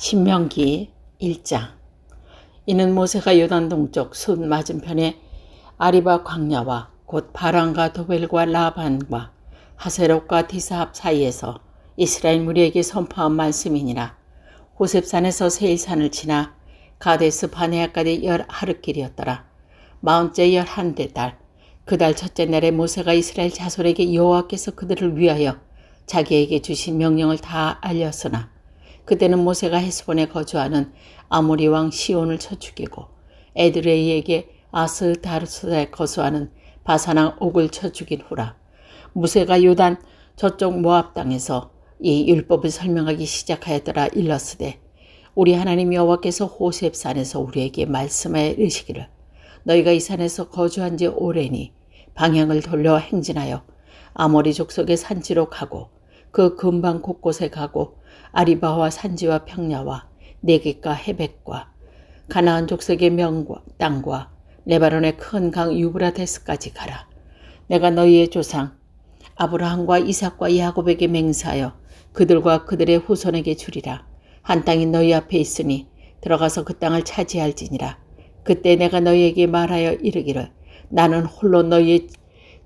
신명기 1장. 이는 모세가 요단 동쪽 숲 맞은편에 아리바 광야와 곧 바란과 도벨과 라반과 하세롯과 디사합 사이에서 이스라엘 무리에게 선포한 말씀이니라. 호셉산에서 세일산을 지나 가데스 바네아까지 열 하루길이었더라. 마흔째 열한대 달. 그 달 첫째 날에 모세가 이스라엘 자손에게 여호와께서 그들을 위하여 자기에게 주신 명령을 다 알렸으나 그때는 모세가 헤스본에 거주하는 아모리 왕 시온을 쳐 죽이고 에드레이에게 아스다르스에 거주하는 바사랑 옥을 쳐 죽인 후라. 무세가 요단 저쪽 모압 땅에서 이 율법을 설명하기 시작하였더라 일러스되 우리 하나님 여호와께서 호셉 산에서 우리에게 말씀하여 이르시기를 너희가 이 산에서 거주한 지 오래니 방향을 돌려 행진하여 아모리 족속의 산지로 가고 그 근방 곳곳에 가고 아리바와 산지와 평야와 네겝과 헤백과 가나안 족속의 명과 땅과 레바논의 큰 강 유브라데스까지 가라. 내가 너희의 조상 아브라함과 이삭과 야곱에게 맹세하여 그들과 그들의 후손에게 주리라. 한 땅이 너희 앞에 있으니 들어가서 그 땅을 차지할지니라. 그때 내가 너희에게 말하여 이르기를 나는 홀로 너희의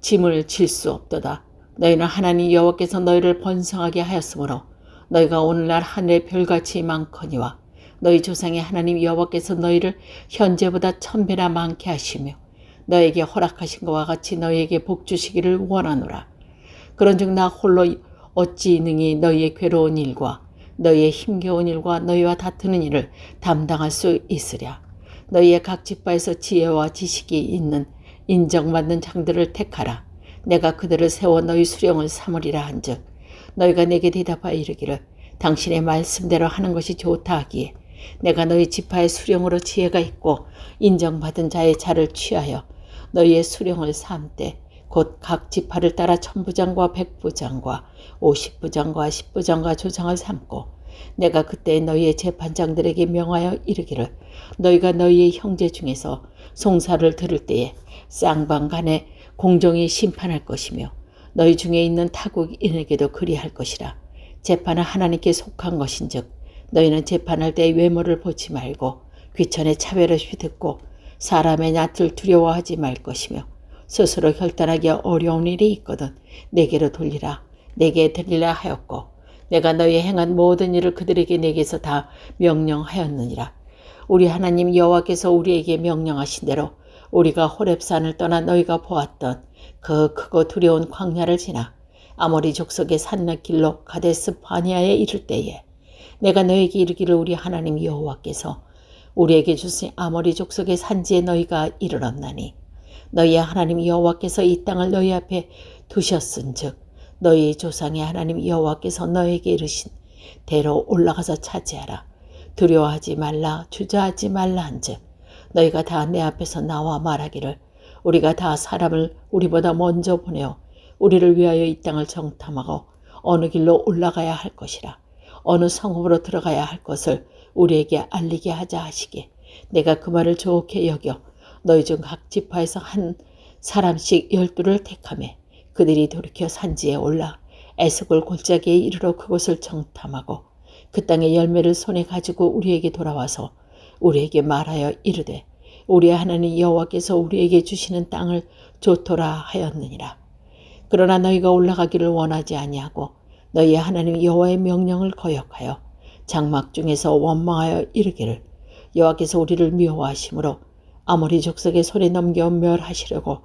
짐을 질 수 없도다. 너희는 하나님 여호와께서 너희를 번성하게 하였으므로 너희가 오늘날 하늘의 별같이 많거니와 너희 조상의 하나님 여호와께서 너희를 현재보다 천배나 많게 하시며 너에게 허락하신 것과 같이 너희에게 복 주시기를 원하노라. 그런즉 나 홀로 어찌 능히 너희의 괴로운 일과 너희의 힘겨운 일과 너희와 다투는 일을 담당할 수 있으랴. 너희의 각 집바에서 지혜와 지식이 있는 인정받는 장들을 택하라. 내가 그들을 세워 너희 수령을 삼으리라 한즉 너희가 내게 대답하여 이르기를 당신의 말씀대로 하는 것이 좋다 하기에 내가 너희 지파의 수령으로 지혜가 있고 인정받은 자의 자를 취하여 너희의 수령을 삼되 곧 각 지파를 따라 천부장과 백부장과 오십부장과 십부장과 조장을 삼고 내가 그때 너희의 재판장들에게 명하여 이르기를 너희가 너희의 형제 중에서 송사를 들을 때에 쌍방간에 공정히 심판할 것이며 너희 중에 있는 타국인에게도 그리할 것이라. 재판은 하나님께 속한 것인즉 너희는 재판할 때 외모를 보지 말고 귀천의 차별 없이 듣고 사람의 낯을 두려워하지 말 것이며 스스로 결단하기 어려운 일이 있거든 내게로 돌리라 내게 들리라 하였고 내가 너희 행한 모든 일을 그들에게 내게서 다 명령하였느니라 우리 하나님 여호와께서 우리에게 명령하신 대로 우리가 호렙산을 떠나 너희가 보았던 그 크고 두려운 광야를 지나 아모리 족속의 산맥길로 가데스 바니아에 이를 때에 내가 너에게 이르기를 우리 하나님 여호와께서 우리에게 주신 아모리 족속의 산지에 너희가 이르렀나니 너희의 하나님 여호와께서 이 땅을 너희 앞에 두셨은즉 너희 조상의 하나님 여호와께서 너에게 이르신 대로 올라가서 차지하라. 두려워하지 말라 주저하지 말라 한즉 너희가 다 내 앞에서 나와 말하기를 우리가 다 사람을 우리보다 먼저 보내어 우리를 위하여 이 땅을 정탐하고 어느 길로 올라가야 할 것이라 어느 성읍으로 들어가야 할 것을 우리에게 알리게 하자 하시게 내가 그 말을 좋게 여겨 너희 중 각 지파에서 한 사람씩 열두를 택함에 그들이 돌이켜 산지에 올라 에스골 골짜기에 이르러 그곳을 정탐하고 그 땅의 열매를 손에 가지고 우리에게 돌아와서 우리에게 말하여 이르되 우리 하나님 여호와께서 우리에게 주시는 땅을 좋도라 하였느니라. 그러나 너희가 올라가기를 원하지 아니하고 너희 하나님 여호와의 명령을 거역하여 장막 중에서 원망하여 이르기를 여호와께서 우리를 미워하심으로 아모리 족속의 손에 넘겨 멸하시려고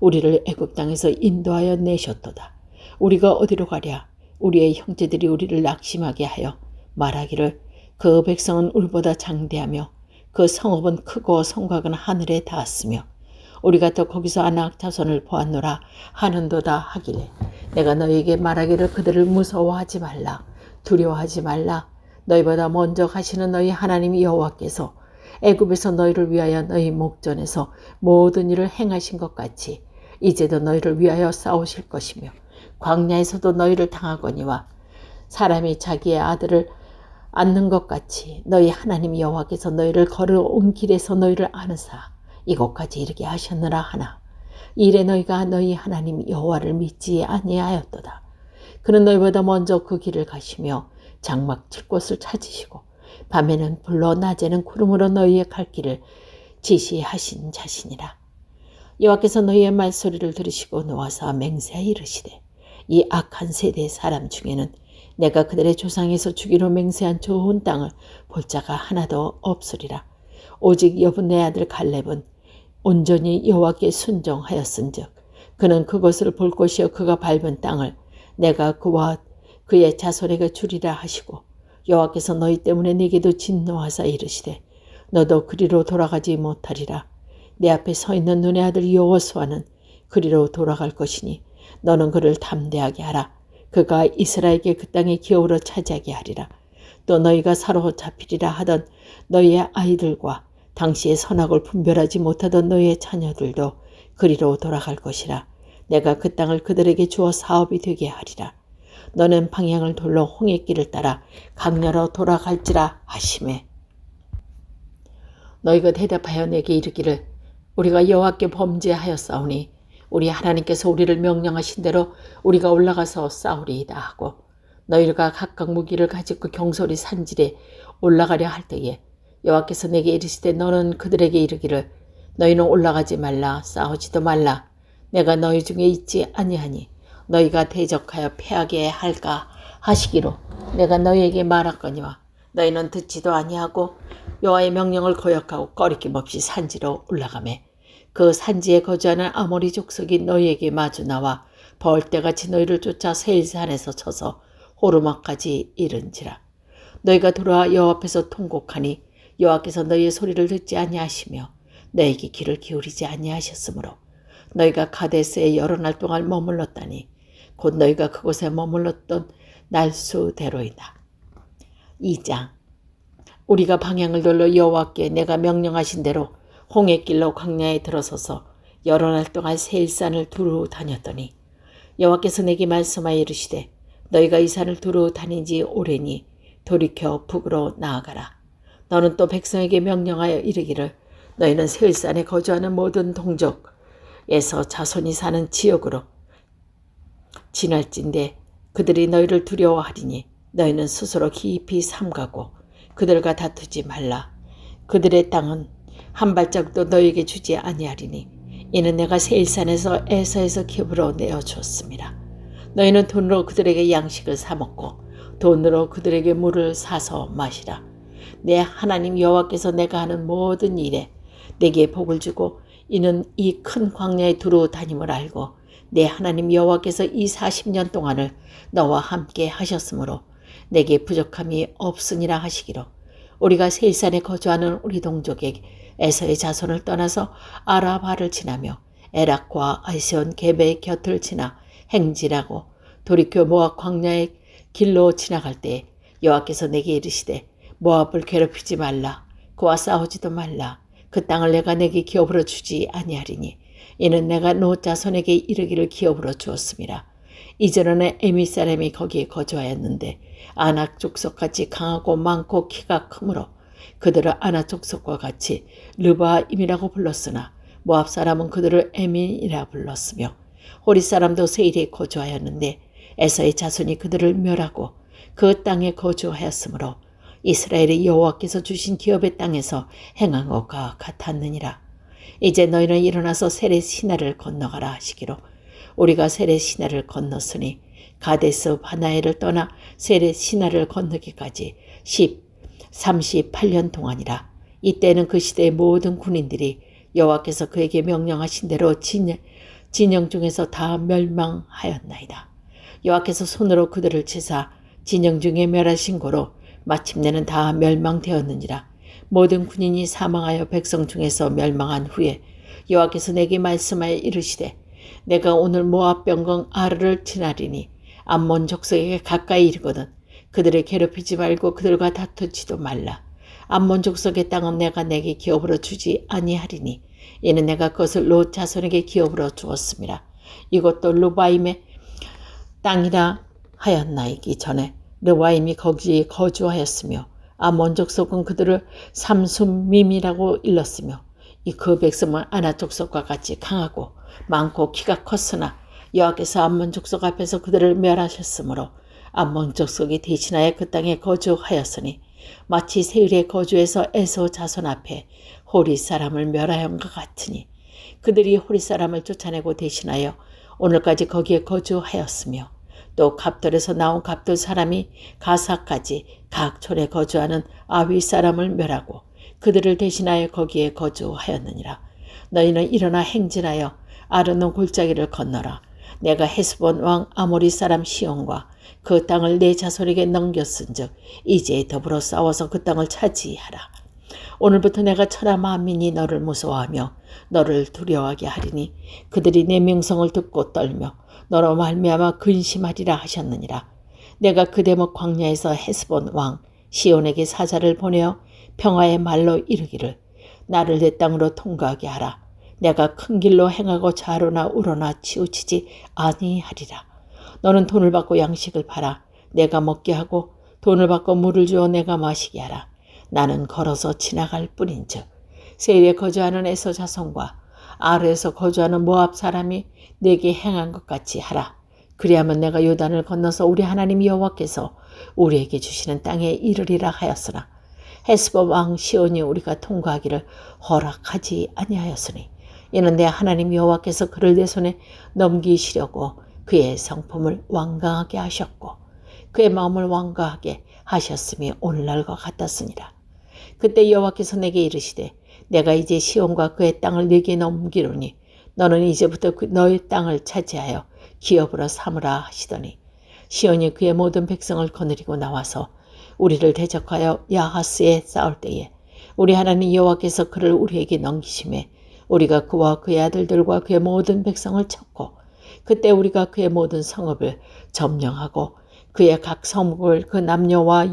우리를 애굽 땅에서 인도하여 내셨도다. 우리가 어디로 가랴? 우리의 형제들이 우리를 낙심하게 하여 말하기를 그 백성은 우리보다 장대하며 그 성읍은 크고 성곽은 하늘에 닿았으며 우리가 또 거기서 아낙 자손을 보았노라 하는도다 하기를 내가 너희에게 말하기를 그들을 무서워하지 말라 두려워하지 말라. 너희보다 먼저 가시는 너희 하나님 여호와께서 애굽에서 너희를 위하여 너희 목전에서 모든 일을 행하신 것 같이 이제도 너희를 위하여 싸우실 것이며 광야에서도 너희를 당하거니와 사람이 자기의 아들을 않는 것 같이 너희 하나님 여호와께서 너희를 걸어온 길에서 너희를 아는사 이곳까지 이르게 하셨느라 하나 이래 너희가 너희 하나님 여호와를 믿지 아니하였도다. 그는 너희보다 먼저 그 길을 가시며 장막 칠 곳을 찾으시고 밤에는 불로 낮에는 구름으로 너희의 갈 길을 지시하신 자신이라. 여호와께서 너희의 말소리를 들으시고 놓아서 맹세하 이르시되 이 악한 세대 사람 중에는 내가 그들의 조상에서 주기로 맹세한 좋은 땅을 볼 자가 하나도 없으리라. 오직 여분의 아들 갈렙은 온전히 여호와께 순종하였은즉 그는 그것을 볼 것이요 그가 밟은 땅을 내가 그와 그의 자손에게 주리라 하시고 여호와께서 너희 때문에 내게도 진노하사 이르시되 너도 그리로 돌아가지 못하리라 내 앞에 서 있는 눈의 아들 여호수아는 그리로 돌아갈 것이니 너는 그를 담대하게 하라 그가 이스라엘에게 그 땅에 기업으로 차지하게 하리라. 또 너희가 사로잡히리라 하던 너희의 아이들과 당시의 선악을 분별하지 못하던 너희의 자녀들도 그리로 돌아갈 것이라. 내가 그 땅을 그들에게 주어 사업이 되게 하리라. 너는 방향을 돌러 홍해 길을 따라 강렬로 돌아갈지라 하심에. 너희가 대답하여 내게 이르기를 우리가 여호와께 범죄하였사오니 우리 하나님께서 우리를 명령하신 대로 우리가 올라가서 싸우리이다 하고 너희가 각각 무기를 가지고 경솔이 산질에 올라가려 할 때에 여호와께서 내게 이르시되 너는 그들에게 이르기를 너희는 올라가지 말라 싸우지도 말라. 내가 너희 중에 있지 아니하니 너희가 대적하여 패하게 할까 하시기로 내가 너희에게 말하거니와 너희는 듣지도 아니하고 여호와의 명령을 거역하고 꺼리낌 없이 산지로 올라가매 그 산지에 거주하는 아모리 족속이 너희에게 마주 나와 벌떼같이 너희를 쫓아 세일산에서 쳐서 호르막까지 이른지라 너희가 돌아와 여호와 앞에서 통곡하니 여호와께서 너희의 소리를 듣지 아니하시며 너에게 귀를 기울이지 아니하셨으므로 너희가 가데스에 여러 날 동안 머물렀다니 곧 너희가 그곳에 머물렀던 날수대로이다. 2장 우리가 방향을 돌려 여호와께 내가 명령하신 대로 홍해길로 광야에 들어서서 여러 날 동안 세일산을 두루 다녔더니 여호와께서 내게 말씀하여 이르시되 너희가 이 산을 두루 다닌 지 오래니 돌이켜 북으로 나아가라. 너는 또 백성에게 명령하여 이르기를 너희는 세일산에 거주하는 모든 동족에서 자손이 사는 지역으로 지날진데 그들이 너희를 두려워하리니 너희는 스스로 깊이 삼가고 그들과 다투지 말라. 그들의 땅은 한 발짝도 너에게 주지 아니하리니 이는 내가 세일산에서 에서에서 기업으로 내어주었습니다. 너희는 돈으로 그들에게 양식을 사 먹고 돈으로 그들에게 물을 사서 마시라. 내 하나님 여호와께서 내가 하는 모든 일에 내게 복을 주고 이는 이 큰 광야에 두루 다님을 알고 내 하나님 여호와께서 이 40년 동안을 너와 함께 하셨으므로 내게 부족함이 없으니라 하시기로 우리가 세일산에 거주하는 우리 동족에게 에서의 자손을 떠나서 아라바를 지나며 에락과 아이세온 게베의 곁을 지나 행진하고 돌이켜 모압 광야의 길로 지나갈 때 여호와께서 내게 이르시되 모압을 괴롭히지 말라 그와 싸우지도 말라 그 땅을 내가 내게 기업으로 주지 아니하리니 이는 내가 노 자손에게 이르기를 기업으로 주었습니다. 이전에는 에미 사람이 거기에 거주하였는데 아낙 족속같이 강하고 많고 키가 크므로 그들을 아낙 족속과 같이 르바임이라고 불렀으나 모압 사람은 그들을 에민이라 불렀으며 호리 사람도 세일에 거주하였는데 에서의 자손이 그들을 멸하고 그 땅에 거주하였으므로 이스라엘의 여호와께서 주신 기업의 땅에서 행한 것과 같았느니라. 이제 너희는 일어나서 세례 시나를 건너가라 하시기로 우리가 세례 시나를 건넜으니 가데스 바나에를 떠나 세례 시나를 건너기까지 10, 38년 동안이라. 이때는 그 시대의 모든 군인들이 여호와께서 그에게 명령하신 대로 진영, 진영 중에서 다 멸망하였나이다. 여호와께서 손으로 그들을 치사 진영 중에 멸하신 고로 마침내는 다 멸망되었느니라. 모든 군인이 사망하여 백성 중에서 멸망한 후에 여호와께서 내게 말씀하여 이르시되 내가 오늘 모압 병공 아르를 지나리니 암몬 족속에게 가까이 이르거든 그들을 괴롭히지 말고 그들과 다투지도 말라. 암몬 족속의 땅은 내가 내게 기업으로 주지 아니하리니 이는 내가 그것을 롯 자손에게 기업으로 주었습니다. 이것도 루바임의 땅이라 하였나이기 전에 르와임이 거기에 거주하였으며 아몬 족속은 그들을 삼순밈이라고 일렀으며 이그 백성은 아나 족속과 같이 강하고 많고 키가 컸으나 여호와께서 암몬 족속 앞에서 그들을 멸하셨으므로 암몬 족속이 대신하여 그 땅에 거주하였으니 마치 세일의 거주에서 에서 자손 앞에 호리 사람을 것 같으니 그들이 호리 사람을 쫓아내고 대신하여 오늘까지 거기에 거주하였으며 또 갑돌에서 나온 갑돌 사람이 가사까지 각 촌에 거주하는 아위 사람을 멸하고 그들을 대신하여 거기에 거주하였느니라. 너희는 일어나 행진하여 아르논 골짜기를 건너라. 내가 헤스본 왕 아모리 사람 시온과 그 땅을 내 자손에게 넘겼은즉 이제 더불어 싸워서 그 땅을 차지하라. 오늘부터 내가 천하 만민이 너를 무서워하며 너를 두려워하게 하리니 그들이 내 명성을 듣고 떨며 너로 말미암아 근심하리라 하셨느니라. 내가 그 대목 광야에서 헤스본 왕 시온에게 사자를 보내어 평화의 말로 이르기를 나를 내 땅으로 통과하게 하라. 내가 큰 길로 행하고 좌로나 우로나 치우치지 아니하리라. 너는 돈을 받고 양식을 팔아 내가 먹게 하고 돈을 받고 물을 주어 내가 마시게 하라. 나는 걸어서 지나갈 뿐인즉 세일에 거주하는 에서 자손과 아르에서 거주하는 모압 사람이 내게 행한 것 같이 하라. 그리하면 내가 요단을 건너서 우리 하나님 여호와께서 우리에게 주시는 땅에 이르리라 하였으나 헤스본 왕 시온이 우리가 통과하기를 허락하지 아니하였으니 이는 내 하나님 여호와께서 그를 내 손에 넘기시려고 그의 성품을 완강하게 하셨고 그의 마음을 완강하게 하셨음이 오늘날과 같았으니라. 그때 여호와께서 내게 이르시되 내가 이제 시온과 그의 땅을 내게 넘기노니 너는 이제부터 그 너의 땅을 차지하여 기업으로 삼으라 하시더니 시온이 그의 모든 백성을 거느리고 나와서 우리를 대적하여 야하스에 싸울 때에 우리 하나님 여호와께서 그를 우리에게 넘기심에 우리가 그와 그의 아들들과 그의 모든 백성을 쳤고 그때 우리가 그의 모든 성읍을 점령하고 그의 각 성읍을 그 남녀와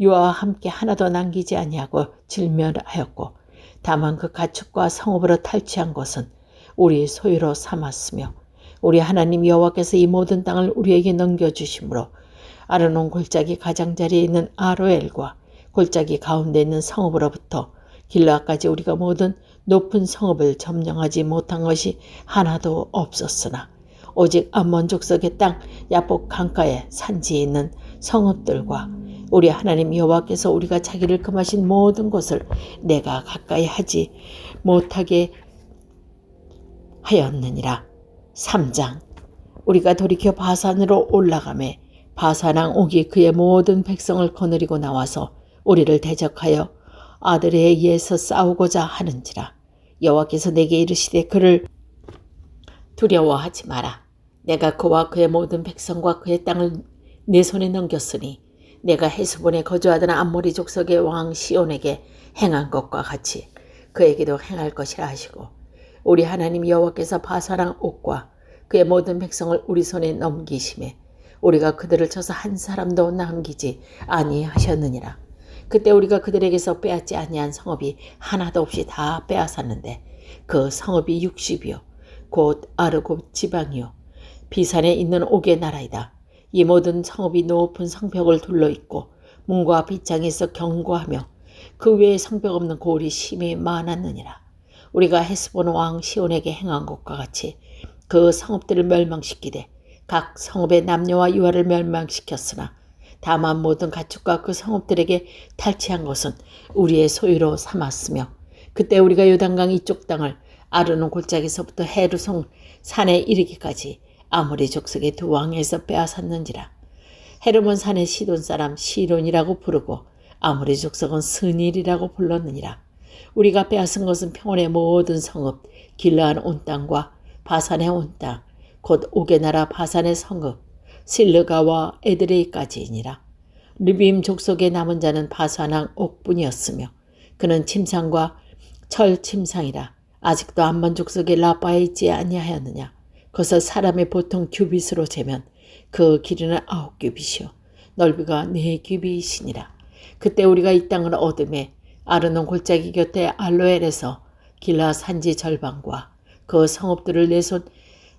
유아와 함께 하나도 남기지 아니하고 질멸하였고 다만 그 가축과 성읍으로 탈취한 것은 우리 소유로 삼았으며 우리 하나님 여호와께서 이 모든 땅을 우리에게 넘겨주심으로 아르논 골짜기 가장자리에 있는 아로엘과 골짜기 가운데 있는 성읍으로부터 길라까지 우리가 모든 높은 성읍을 점령하지 못한 것이 하나도 없었으나 오직 암몬 족속의 땅 야복 강가의 산지에 있는 성읍들과 우리 하나님 여호와께서 우리가 자기를 금하신 모든 것을 내가 가까이 하지 못하게 하였느니라. 3장 우리가 돌이켜 바산으로 올라가매 바산왕 옥이 그의 모든 백성을 거느리고 나와서 우리를 대적하여 아들의 의해서 싸우고자 하는지라. 여호와께서 내게 이르시되 그를 두려워하지 마라. 내가 그와 그의 모든 백성과 그의 땅을 내 손에 넘겼으니 내가 헤스본에 거주하던 암모리 족속의 왕 시온에게 행한 것과 같이 그에게도 행할 것이라 하시고 우리 하나님 여호와께서 바사랑 옥과 그의 모든 백성을 우리 손에 넘기심에 우리가 그들을 쳐서 한 사람도 남기지 아니하셨느니라. 그때 우리가 그들에게서 빼앗지 아니한 성읍이 하나도 없이 다 빼앗았는데 그 성읍이 60이요 곧 아르곱 지방이요 비산에 있는 옥의 나라이다. 이 모든 성읍이 높은 성벽을 둘러 있고 문과 빗장에서 경고하며 그 외에 성벽 없는 고을이 심히 많았느니라. 우리가 헤스본 왕 시온에게 행한 것과 같이 그 성읍들을 멸망시키되 각 성읍의 남녀와 유아를 멸망시켰으나 다만 모든 가축과 그 성읍들에게 탈취한 것은 우리의 소유로 삼았으며 그때 우리가 요단강 이쪽 땅을 아르논 골짜기서부터 헤르송 산에 이르기까지 아무리 족속의 두 왕에서 빼앗았는지라. 헤르몬 산의 시돈 사람 시론이라고 부르고 아무리 족속은 스닐이라고 불렀느니라. 우리가 빼앗은 것은 평원의 모든 성읍, 길라한 온 땅과 바산의 온 땅, 곧 옥의 나라 바산의 성읍, 실르가와 에드레이까지이니라. 르빔 족속의 남은 자는 바산왕 옥뿐이었으며 그는 침상과 철 침상이라 아직도 암만 족속의 라바에 있지 아니하였느냐. 그것을 사람의 보통 규빗으로 재면 그 길이는 아홉 규빗이요 넓이가 네 규빗이시니라. 그때 우리가 이 땅을 얻음에 아르논 골짜기 곁에 알로엘에서 길라 산지 절반과 그 성읍들을 내 손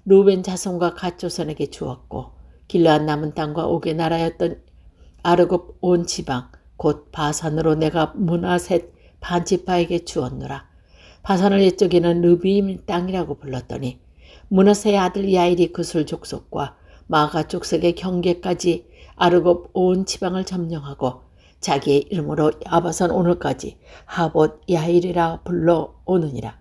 루벤 자손과 갓 조선에게 주었고 길라한 남은 땅과 옥의 나라였던 아르곱 온 지방 곧 바산으로 내가 문하셋 반지파에게 주었노라. 바산을 옛적에는 르비임 땅이라고 불렀더니 문하세의 아들 야일이 그술 족속과 마가 족속의 경계까지 아르곱 온 지방을 점령하고 자기의 이름으로 아바선 오늘까지 하봇 야일이라 불러오느니라.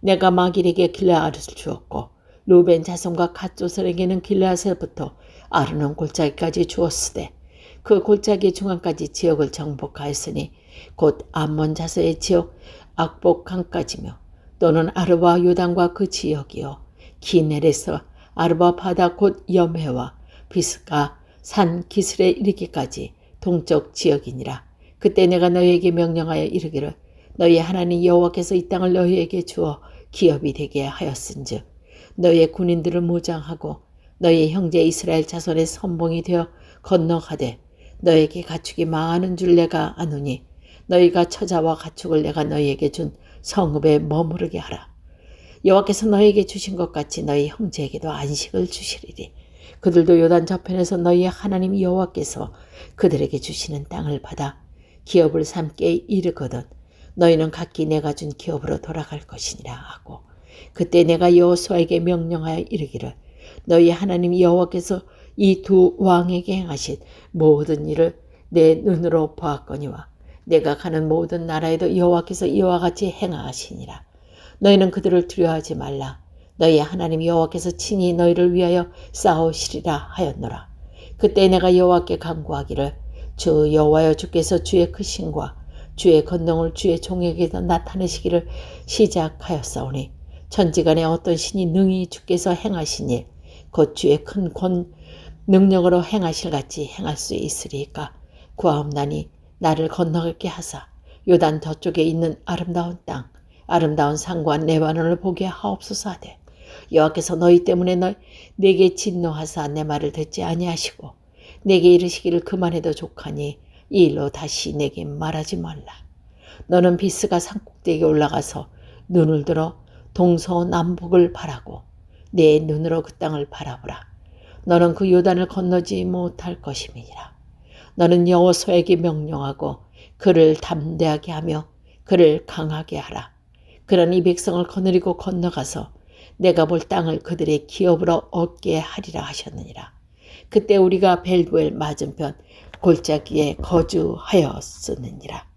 내가 마길에게 길라앗을 주었고 루벤 자손과 갓조설에게는 길라앗에부터 아르논 골짜기까지 주었으되 그 골짜기 중앙까지 지역을 정복하였으니 곧 암몬 자서의 지역 악복강까지며 또는 아르바 요단과 그 지역이요 기넬에서 아르바 바다 곧 염해와 비스가 산 기슬에 이르기까지 동쪽 지역이니라. 그때 내가 너희에게 명령하여 이르기를 너희 하나님 여호와께서 이 땅을 너희에게 주어 기업이 되게 하였은즉 너희의 군인들을 무장하고 너희 형제 이스라엘 자손의 선봉이 되어 건너가되 너에게 가축이 망하는 줄 내가 아노니 너희가 처자와 가축을 내가 너희에게 준 성읍에 머무르게 하라. 여호와께서 너희에게 주신 것 같이 너희 형제에게도 안식을 주시리니 그들도 요단 저편에서 너희의 하나님 여호와께서 그들에게 주시는 땅을 받아 기업을 삼게 이르거든 너희는 각기 내가 준 기업으로 돌아갈 것이니라 하고 그때 내가 여호수아에게 명령하여 이르기를 너희 하나님 여호와께서 이 두 왕에게 행하신 모든 일을 내 눈으로 보았거니와 내가 가는 모든 나라에도 여호와께서 이와 같이 행하시니라. 너희는 그들을 두려워하지 말라. 너희 하나님 여호와께서 친히 너희를 위하여 싸우시리라 하였노라. 그때 내가 여호와께 간구하기를 주 여호와여 주께서 주의 크신과 주의 건능을 주의 종에게서 나타내시기를 시작하였사오니 천지간에 어떤 신이 능히 주께서 행하신 일, 곧 주의 큰 권, 능력으로 행하실 같이 행할 수 있으리까 구하옵나니 나를 건너게 하사 요단 저쪽에 있는 아름다운 땅, 아름다운 산과 네바논을 보게 하옵소서 하되 여호와께서 너희 때문에 너 내게 진노하사 내 말을 듣지 아니하시고 내게 이르시기를 그만해도 족하니 이 일로 다시 내게 말하지 말라. 너는 비스가 산꼭대기에 올라가서 눈을 들어 동서남북을 바라고 내 눈으로 그 땅을 바라보라. 너는 그 요단을 건너지 못할 것임이니라. 너는 여호수에게 명령하고 그를 담대하게 하며 그를 강하게 하라. 그런 이 백성을 거느리고 건너가서 내가 볼 땅을 그들의 기업으로 얻게 하리라 하셨느니라. 그때 우리가 벨부엘 맞은편 골짜기에 거주하였었느니라.